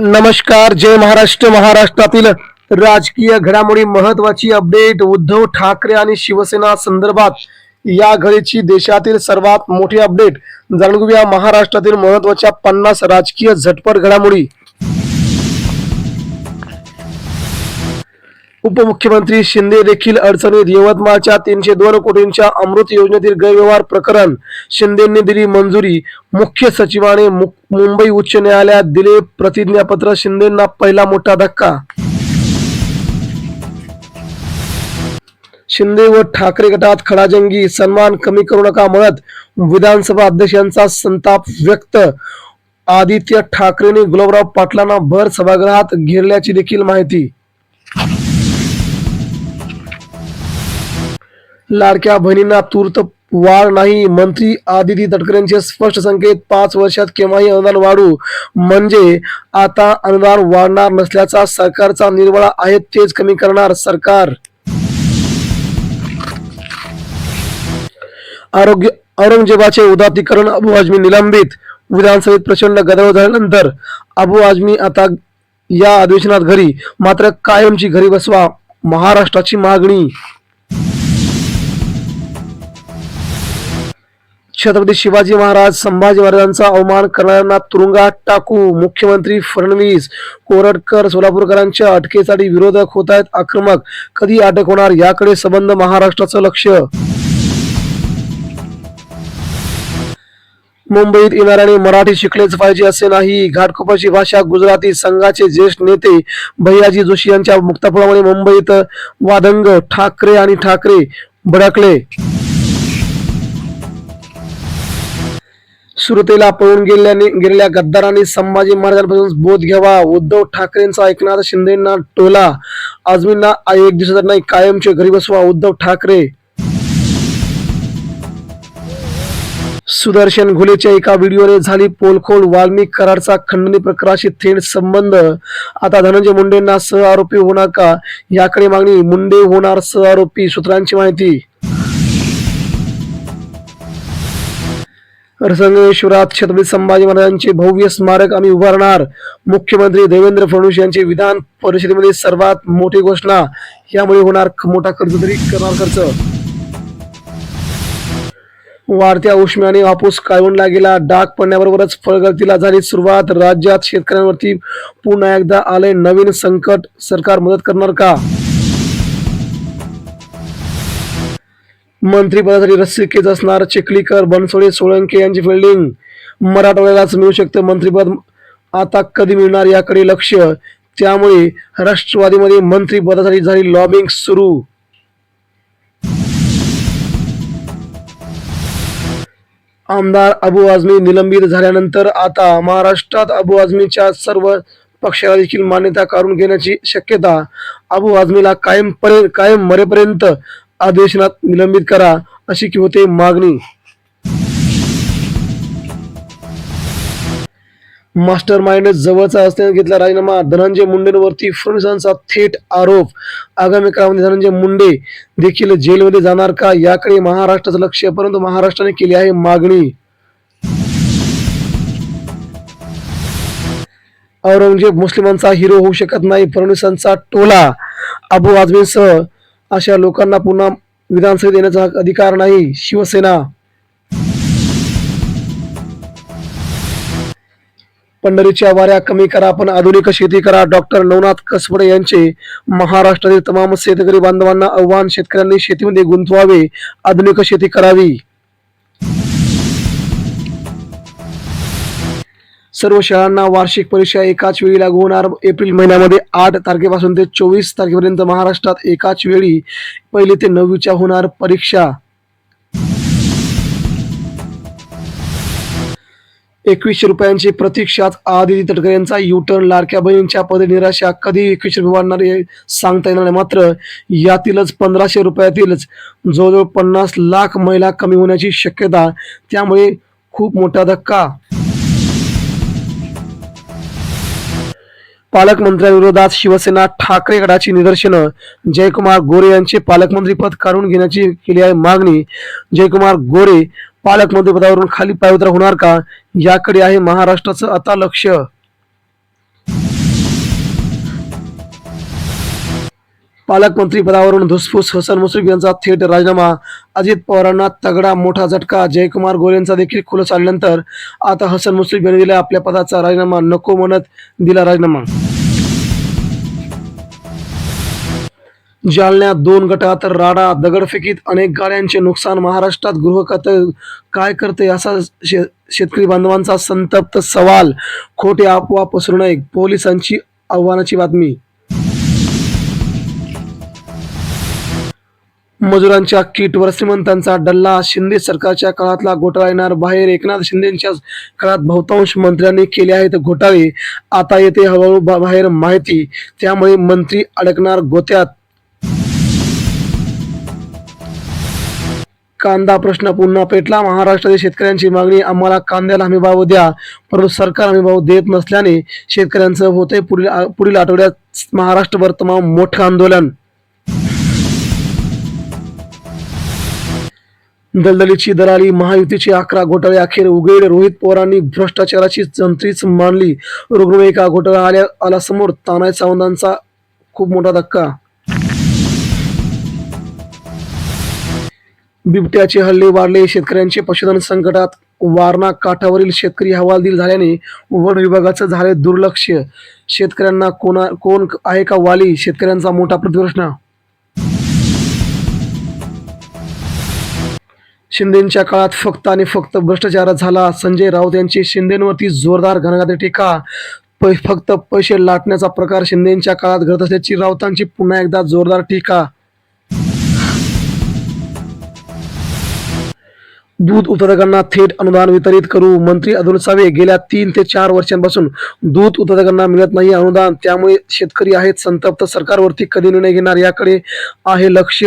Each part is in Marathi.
नमस्कार जय महाराष्ट्र महाराष्ट्रातील राजकीय घडामोडी महत्वाची अपडेट उद्धव ठाकरे आणि शिवसेना संदर्भात या घडीची देशातील सर्वात मोठी अपडेट जाणून घेऊया महाराष्ट्रातील महत्त्वाच्या पन्नास राजकीय झटपट घडामोडी. उपमुख्यमंत्री शिंदे देखील अडचणीत. यवतमाळच्या तीनशे दोन कोटींच्या अमृत योजनेतील गैरव्यवहार प्रकरण शिंदेंनी दिली मंजुरी. मुख्य सचिवाने मु- मुंबई उच्च न्यायालयात दिले प्रतिज्ञापत्र शिंदेंना पहिला मोठा धक्का. शिंदे व ठाकरे गटात खडाजंगी सन्मान कमी करू नका म्हणत विधानसभा अध्यक्षांचा संताप व्यक्त. आदित्य ठाकरेंनी गुलाबराव पाटलांना भर सभागृहात घेरल्याची देखील माहिती. लाडक्या बहिणींना तूर्त वाढ नाही. मंत्री आदिती तटकरेंचे स्पष्ट संकेत पाच वर्षात केव्हाही अनुदान वाढू. म्हणजे आता अनुदान वाढणार नसल्याचा सरकारचा निर्वाळा आहे तेच कमी करणार सरकार. आरोग्य औरंगजेबाचे उदातीकरण अबू आजमी निलंबित. विधानसभेत प्रचंड गदारोळ झाल्यानंतर अबू आजमी आता या अधिवेशनात घरी. मात्र कायमची घरी बसवा महाराष्ट्राची मागणी. छत्रपती शिवाजी महाराज संभाजी महाराजांचा अवमान करणाऱ्यांना तुरुंगात टाकू मुख्यमंत्री फडणवीस कोरटकर सोलापूरकरांच्या अटकेसाठी विरोधक होत आहेत आक्रमक. कधी अटक होणार याकडे संबंध महाराष्ट्राचं लक्ष. मुंबईत येणाऱ्याने मराठी शिकलेच पाहिजे असे नाही. घाटकोपरची भाषा गुजराती संघाचे ज्येष्ठ नेते भैयाजी जोशी यांच्या मुक्तापुरामुळे मुंबईत वादंग ठाकरे आणि ठाकरे भडकले. सुरतेला पळून गेल्याने गेलेल्या गद्दारांनी संभाजी महाराजांपासून बोध घ्यावा. उद्धव ठाकरेंचा ऐकणार शिंदेना टोला. आजमींना एक दिवसात नाही कायमचे घरी बसवा उद्धव ठाकरे. सुदर्शन घुलेच्या एका व्हिडिओने झाली पोलखोल. वाल्मिक कराडचा खंडणी प्रकाराशी थेट संबंध. आता धनंजय मुंडेंना सह आरोपी होणार का? याकडे मागणी. मुंडे होणार सह आरोपी सूत्रांची माहिती रसंगेश्वरात छत्रपती संभाजी महाराजांचे भव्य स्मारक आम्ही उभारणार. मुख्यमंत्री देवेंद्र फडणवीस यांची विधान परिषदेमध्ये सर्वात मोठी घोषणा. यामुळे होणार मोठा खर्च तरी करणार खर्च. वाढत्या उष्म्याने हापूस काळवणला गेला. डाग पडण्याबरोबरच फळगळतीला झाली सुरुवात. राज्यात शेतकऱ्यांवरती पुन्हा एकदा आले नवीन संकट. सरकार मदत करणार का? मंत्रीपदासाठी रस्सीखेच असणार चिखलीकर बनसोडे सोळंके यांची फिल्डिंग मराठवाड्यालाच मिळू शकतं मंत्रिपद. आता कधी मिळणार याकडे लक्ष? त्यामुळे राष्ट्रवादीमध्ये मंत्रिपदासाठी झाली लॉबिंग सुरू. आमदार अबू आझमी निलंबित झाल्यानंतर आता महाराष्ट्रात अबू आझमीच्या सर्व पक्षाला देखील मान्यता काढून घेण्याची शक्यता अबू आझमीला कायम परे कायम मरेपर्यंत अधिवेशनात निलंबित करा अशी की होते मागणी. मास्टर माइंड जवळचा असल्याने घेतला राजीनामा. धनंजय मुंडेंवरती फडणवीसांचा थेट आरोप. आगामी काळामध्ये धनंजय मुंडे देखील जेलमध्ये जाणार का? याकडे महाराष्ट्राचं लक्ष परंतु महाराष्ट्राने केली आहे मागणी. औरंगजेब मुस्लिमांचा हिरो होऊ शकत नाही फडणवीसांचा टोला. अबू आजमीसह अशा लोकांना पुन्हा विधानसभेत येण्याचा अधिकार नाही. शिवसेना. पंढरीच्या वाऱ्या कमी करा पण आधुनिक शेती करा. डॉक्टर नवनाथ कसबडे यांचे महाराष्ट्रातील तमाम शेतकरी बांधवांना आव्हान शेतकऱ्यांनी शेतीमध्ये गुंतवावे. आधुनिक शेती करावी. सर्व शाळांना वार्षिक परीक्षा एकाच वेळी लागू होणार. एप्रिल महिन्यामध्ये आठ तारखेपासून ते चोवीस तारखेपर्यंत महाराष्ट्रात एकाच वेळी पहिली ते नववीच्या होणार परीक्षा. एकवीसशे रुपयांची प्रतीक्षात आदिती तटकरे यांचा युटर्न लाडक्या बहिणींच्या पदे निराशा कधी एकवीसशे रुपये वाढणार हे सांगता येणार नाही. मात्र यातीलच पंधराशे रुपयातीलच जवळजवळ पन्नास लाख महिला कमी होण्याची शक्यता त्यामुळे खूप मोठा धक्का. पालकमंत्र्यांविरोधात शिवसेना ठाकरे गटाची निदर्शनं. जयकुमार गोरे यांचे पालकमंत्रीपद काढून घेण्याची केली आहे मागणी. जयकुमार गोरे पालकमंत्रीपदावरून खाली पायउतार होणार का? याकडे आहे महाराष्ट्राचं आता लक्ष. पालकमंत्री पदावरून धुसफूस हसन मुश्रीफ यांचा थेट राजीनामा. अजित पवारांना तगडा मोठा झटका. जयकुमार गोरेंचा देखील खुलासा आल्यानंतर आता हसन मुश्रीफ यांनी दिला आपल्या पदाचा राजीनामा नको म्हणत दिला राजीनामा. जालन्यात दोन गटात राडा दगडफेकीत अनेक गाड्यांचे नुकसान. महाराष्ट्रात गृह काय करते असा शे शेतकरी बांधवांचा संतप्त सवाल. खोटे अफवा पसरू नये पोलिसांची आव्हानाची बातमी. मजुरांच्या किटवर श्रीमंतांचा डल्ला. शिंदे सरकारच्या काळातला घोटाळा येणार बाहेर. एकनाथ शिंदेच्या काळात बहुतांश मंत्र्यांनी केले आहेत घोटाळे. आता येते हळूहळू बा- बाहेर माहिती. त्यामुळे मंत्री अडकणार गोत्यात. कांदा प्रश्न पुन्हा पेटला. महाराष्ट्रातील शेतकऱ्यांची मागणी आम्हाला कांद्याला हमीभाव द्या. परंतु सरकार हमीभाव देत नसल्याने शेतकऱ्यांचं होते पुढील पुढील आठवड्यात महाराष्ट्रभर तमाम मोठं आंदोलन. दलदलीची दलाली महायुतीची अकरा घोटाळे अखेर उघड रोहित पवारांनी भ्रष्टाचाराची जंत्रीच मानली रुग्णवाहिका घोटाळा आल्या आला समोर तानाय सावंतांचा खूप मोठा धक्का. बिबट्याचे हल्ले वाढले. शेतकऱ्यांचे पशुधन संकटात वारणा काठावरील शेतकरी हवालदिल झाल्याने वन विभागाचं झाले दुर्लक्ष. शेतकऱ्यांना कोणा कोण आहे का वाली? शेतकऱ्यांचा मोठा प्रतिप्रश्न शिंदेच्या काळात फक्त आणि फक्त भ्रष्टाचार झाला. संजय राऊत यांची शिंदेवरती जोरदार घनघाती टीका. पै फक्त पैसे लाटण्याचा प्रकार शिंदेच्या काळात घडत असल्याची राऊतांची पुन्हा एकदा जोरदार टीका. दूध उत्पादकांना थेट अनुदान वितरित करू मंत्री अतुल सावे गेल्या तीन ते चार वर्षांपासून दूध उत्पादकांना मिळत नाही अनुदान. त्यामुळे शेतकरी आहेत संतप्त सरकारवरती कधी निर्णय घेणार याकडे आहे लक्ष.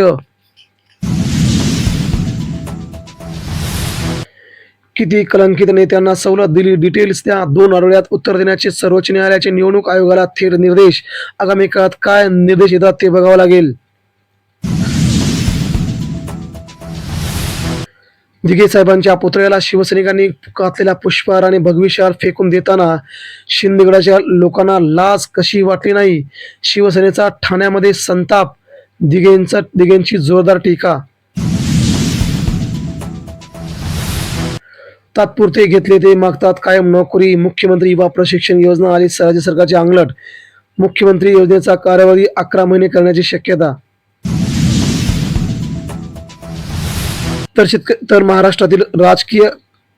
किती कलंकित नेत्यांना सवलत दिली डिटेल्स द्या. दोन आठवड्यात उत्तर देण्याचे सर्वोच्च न्यायालयाचे निवडणूक आयोगाला थेट निर्देश. आगामी काळात काय निर्देश येतात ते बघावं लागेल. दिघे साहेबांच्या पुतळ्याला शिवसैनिकांनी घातलेला पुष्पहार आणि भगवीशार फेकून देताना शिंदेगडाच्या लोकांना लाज कशी वाटली नाही? शिवसेनेचा ठाण्यामध्ये संताप दिघेंचा दिघेंची जोरदार टीका तात्पुरते घेतले ते मागतात. कायम नोकरी मुख्यमंत्री युवा प्रशिक्षण योजना आली राज्य सरकारची अंगलट. मुख्यमंत्री योजनेचा कालावधी अकरा महिने करण्याची शक्यता. तर शेतक तर महाराष्ट्रातील राजकीय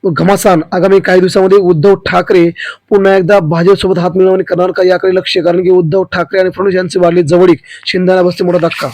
घमासान आगामी काही दिवसामध्ये उद्धव ठाकरे पुन्हा एकदा भाजपसोबत हात मिळवणी करणार का याकडे लक्ष कारण की उद्धव ठाकरे आणि फडणवीस यांचे वाढली जवळीक शिंदाना बसते मोठा धक्का.